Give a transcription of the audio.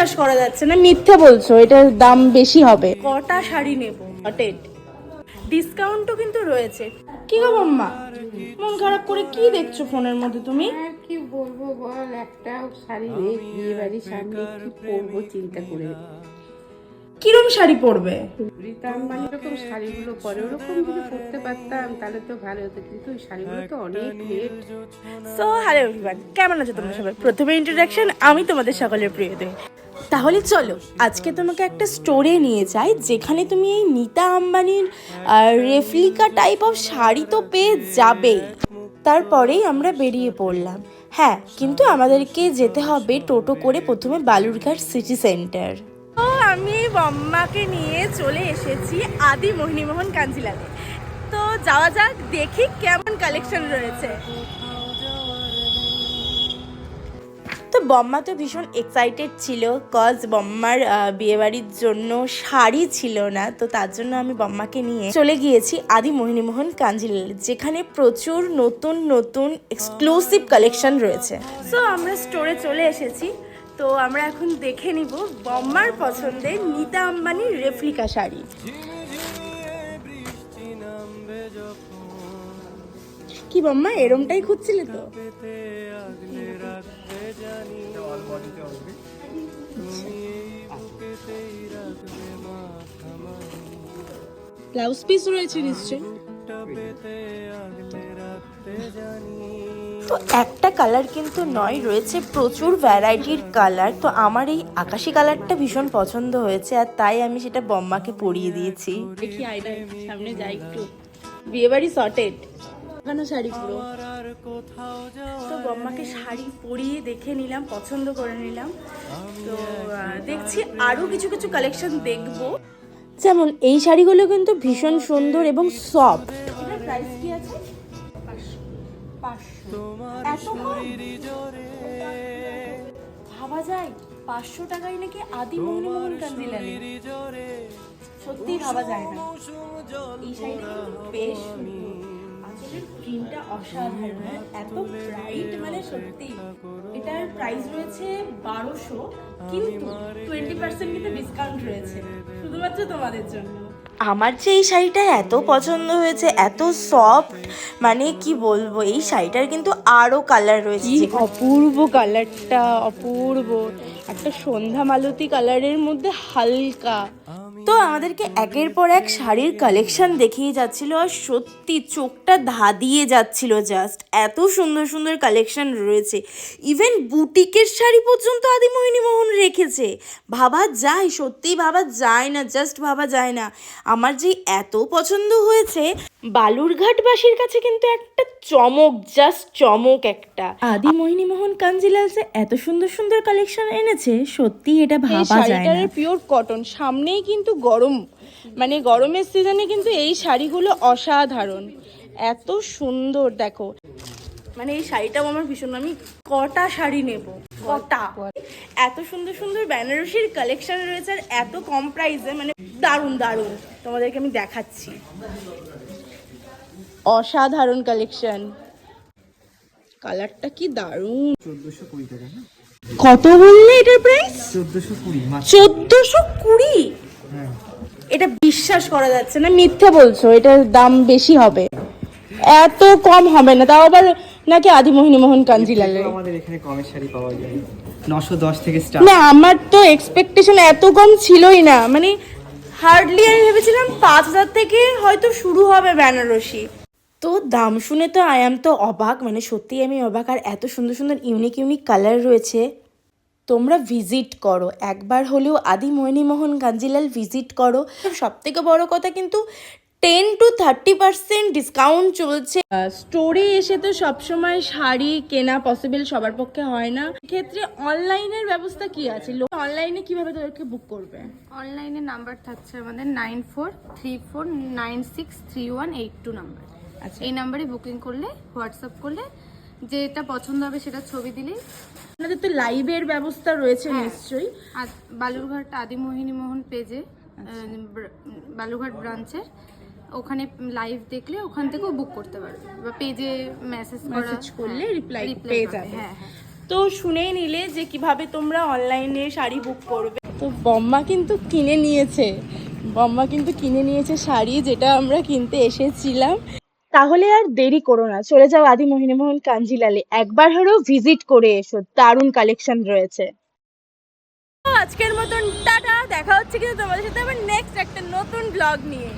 বিশ্বাস করা যাচ্ছে না মিথ্যে বলছো এটার দাম বেশি হবে। কটা শাড়ি নেব? হটেড ডিসকাউন্টও কিন্তু রয়েছে। কি গো মাম্মা মন খারাপ করে কি দেখছ ফোনের মধ্যে তুমি? আর কি বলব বল একটা শাড়ি নেই বিয়ে বাড়ির সামনে কি পরবো চিন্তা করে। কিরম শাড়ি পরবে? রীতা আম্বানি এরকম শাড়িগুলো পরে ওরকম যদি পরতে পারতাম তাহলে তো ভালো হতো। কিন্তু ওই শাড়িগুলো তো অনেক রেট। সো হ্যালো এভরিওয়ান কেমন আছো তোমরা সবাই? প্রথমে ইন্ট্রোডাকশন আমি তোমাদের সকলের প্রিয়দের তাহলে চলো, আজকে তোমাকে একটা স্টোরে নিয়ে যাই, যেখানে তুমি এই নিতা আম্বানির রেফলিকা টাইপ অফ শাড়ি তো পেয়ে যাবেই তারপরেই আমরা বেরিয়ে পড়লাম। হ্যাঁ কিন্তু আমাদেরকে যেতে হবে টোটো করে প্রথমে বালুরঘাট সিটি সেন্টার তো আমি বম্মাকে নিয়ে চলে এসেছি আদি মোহিনীমোহন কাঞ্জিলালে। তো যাওয়া যাক, দেখি কেমন কালেকশন রয়েছে। তো বম্মা তো ভীষণ এক্সাইটেড ছিল কজ বম্মার বিয়েবাড়ির জন্য শাড়ি ছিল না, তো তার জন্য আমি বম্মাকে নিয়ে চলে গিয়েছি আদি মোহিনীমোহন কাঞ্জিলাল, যেখানে প্রচুর নতুন নতুন এক্সক্লুসিভ কালেকশন রয়েছে। সো আমরা স্টোরে চলে এসেছি, তো আমরা এখন দেখে নিব বম্মার পছন্দের নিতা আম্বানির রেপ্লিকা শাড়ি। কি বম্মা, এরমটাই খুঁজছিলে তো? ব্লাউজ পিস রয়েছে নিশ্চয়ই। তো একটা কালার কিন্তু নয় রয়েছে প্রচুর ভ্যারাইটির কালার তো আমার এই আকাশি কালারটা ভীষণ পছন্দ হয়েছে আর তাই আমি সেটা বম্মাকে পরিয়ে দিয়েছি। দেখি আইডা সামনে যাই একটু। বিয়েবাড়ি সর্টেড কেন শাড়ি পুরো। তো বম্মাকে শাড়ি পরিয়ে দেখে নিলাম, পছন্দ করে নিলাম। তো দেখছি আরও কিছু কিছু কালেকশন দেখব। যেমন এই শাড়িগুলো কিন্তু ভীষণ সুন্দর এবং সফট এটার প্রাইস কি আছে? ভাবা যায়, পাঁচশো টাকায় নাকি আদি মোহনমোহন কান্দিলালে সত্যি ভাবা যায় না। এই শাড়িটা কিন্তু বেশ অসাধারণ এত ব্রাইট মানে সত্যি এটার প্রাইস রয়েছে বারোশো কিন্তু টোয়েন্টি পার্সেন্ট কিন্তু ডিসকাউন্ট রয়েছে শুধুমাত্র তোমাদের জন্য। আমার যে এই শাড়িটা এত পছন্দ হয়েছে এত সফট মানে কি বলব এই শাড়িটার কিন্তু আরও কালার রয়েছে অপূর্ব কালারটা অপূর্ব। একটা সন্ধ্যা মালতী কালারের মধ্যে হালকা তো আমাদেরকে একের পর এক শাড়ির কালেকশন দেখিয়ে যাচ্ছিল আর সত্যি চোখটা ধাঁধিয়ে যাচ্ছিল জাস্ট এত সুন্দর সুন্দর কালেকশন রয়েছে। ইভেন বুটিকের শাড়ি পর্যন্ত আদি মোহিনী মোহন রেখেছে। ভাবা যায় সত্যিই ভাবা যায় না জাস্ট ভাবা যায় না। আমার যে এত পছন্দ হয়েছে বালুরঘাটবাসীর কাছে কিন্তু একটা চমক জাস্ট চমক একটা। আদি মোহিনী মোহন কাঞ্জিলাল যে এত সুন্দর সুন্দর কালেকশন এনেছে সত্যি এটা ভাবা যায় না। পিওর কটন সামনেই কিন্তু গরম। মানে গরমের সিজনে কিন্তু এই শাড়িগুলো অসাধারণ। এত সুন্দর দেখো। মানে এই শাড়িটাও আমার ভীষণ আমি কটা শাড়ি নেব? কটা? এত সুন্দর সুন্দর বেনারসির কালেকশন রয়েছে আর এত কম প্রাইসে মানে দারুণ দারুণ। তোমাদেরকে আমি দেখাচ্ছি। অসাধারণ কালেকশন কালারটা কি দারুণ। চোদ্দোশো কুড়ি টাকা না? কত বললে এটার প্রাইস চোদ্দোশো কুড়ি চোদ্দশো কুড়ি? এটা বিশ্বাস করা যাচ্ছে না মিথ্যে বলছো এটার দাম বেশি হবে। এত কম হবে না তাও আবার নাকি আদি মোহিনী মোহন কাঞ্জিলালের আমাদের এখানে কমের শাড়ি পাওয়া যায়। নশো দশ থেকে স্টার্ট না আমার তো এক্সপেকটেশন এত কম ছিলই না মানে হার্ডলি আমি ভেবেছিলাম পাঁচ হাজার থেকে হয়তো শুরু হবে বেনারসি। তো দাম শুনে তো আই এম তো অবাক মানে সত্যি আমি অবাক আর এত সুন্দর সুন্দর ইউনিক ইউনিক কালার রয়েছে। তোমরা ভিজিট করো। একবার হলেও আদি মোহিনী মোহন গাঞ্জিলাল ভিজিট করো। সব থেকে বড় কথা কিন্তু ten to thirty percent discount চলছে। স্টোরে এসে তো সবসময় শাড়ি কেনা পসিবল সবার পক্ষে হয় না। ক্ষেত্রে অনলাইনের ব্যবস্থা কি আছে? লোক অনলাইনে কীভাবে তাদেরকে বুক করবে? অনলাইনে নাম্বার থাকছে আমাদের nine four three four nine six three one eight two number আচ্ছা। এই নাম্বারে বুকিং করলে হোয়াটসঅ্যাপ করলে যেটা পছন্দ হবে সেটা ছবি দিলেই আপনাদের তো লাইভের ব্যবস্থা রয়েছে নিশ্চয়ই। আর বালুরঘাট আদিমোহিনী মোহন পেজে বালুরঘাট ব্রাঞ্চের ওখানে লাইভ দেখলে ওখান থেকেও বুক করতে পারবে। বা পেজে মেসেজ মেসেজ করলে রিপ্লাই পেয়ে যাবে। হ্যাঁ হ্যাঁ। তো শুনেই নিলে যে কীভাবে তোমরা অনলাইনে শাড়ি বুক করবে। তো বম্মা কিন্তু কিনে নিয়েছে। বম্মা কিন্তু কিনে নিয়েছে শাড়ি যেটা আমরা কিনতে এসেছিলাম। তাহলে আর দেরি করো না। চলে যাও আদি মোহিনীমোহন কাঞ্জিলালে। একবার হলেও ভিজিট করে এসো। দারুণ কালেকশন রয়েছে। আজকের মতন টাটা। দেখা হচ্ছে কিন্তু তোমাদের সাথে আবার নেক্সট একটা নতুন ব্লগ নিয়ে।